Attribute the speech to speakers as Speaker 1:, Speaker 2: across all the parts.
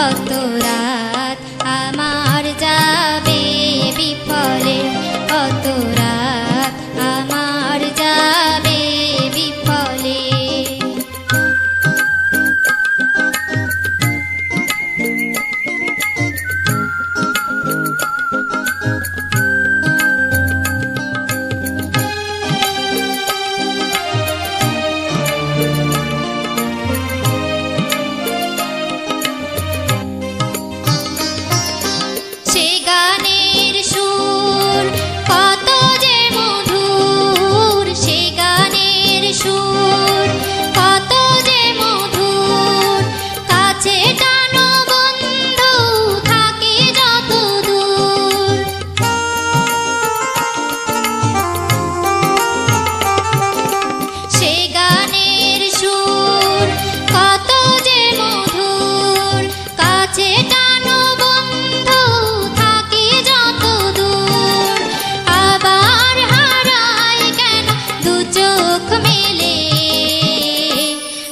Speaker 1: impacto.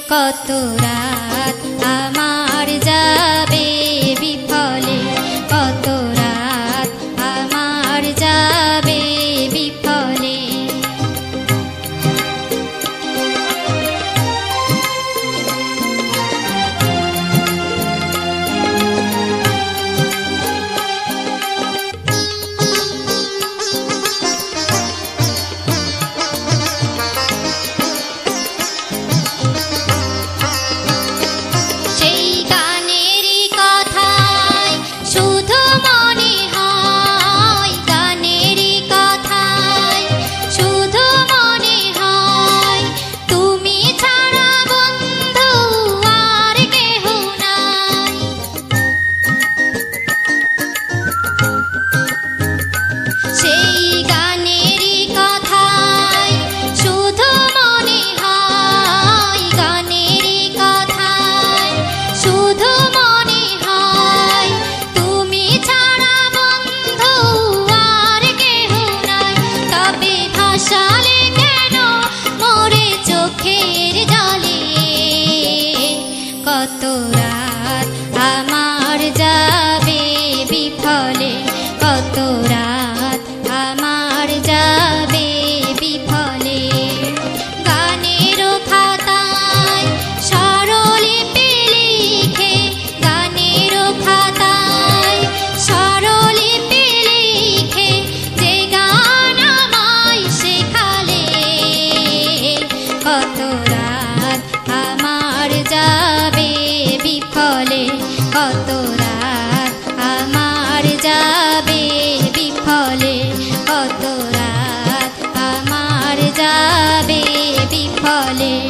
Speaker 1: কতরা কত রাত আমার বিফলে। কত রাত আমার যাবে বিফলে। কত রাত আমার যাবে বিফলে।